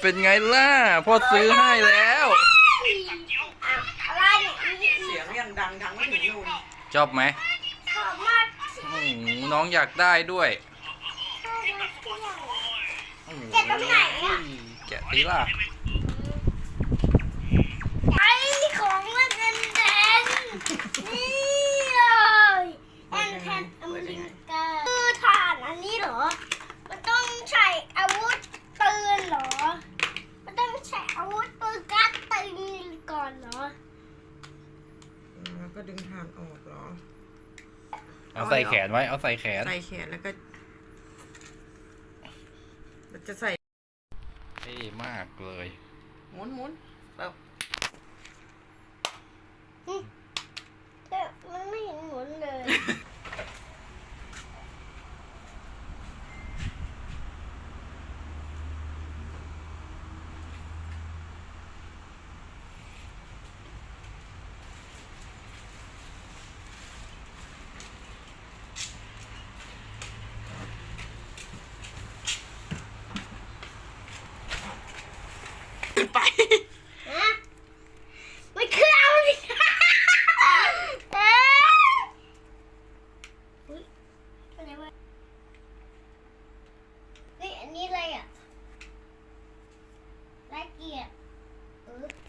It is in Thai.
เป็นไงล่ะพ่อซื้อให้แล้ว อะไรเนี่ยเสียงยังดังดังไม่ถึงนู่นชอบไหมชอบมากโอ้โหน้องอยากได้ด้วยชอบมากที่ไหนโอ้โหแกะตรงไหนอะแกะตีล่ะ ไอ้ของเล่นแอนแดนนี่เลยแอนแทนอเมริกาคือฐานอันนี้เหรอ มันต้องใช้อาวุธปืนเหรอ มันต้องใช้อาวุธปืนกัดปืนก่อนเหรอ แล้ว ก็ดึงฐานออกเหรอ เอาใส่แขนไว้ เอาใส่แขน ใส่แขนแล้วก็แล้วจะใส่เท่มากเลย หมุนหมุนแบบ Yeah. Oops.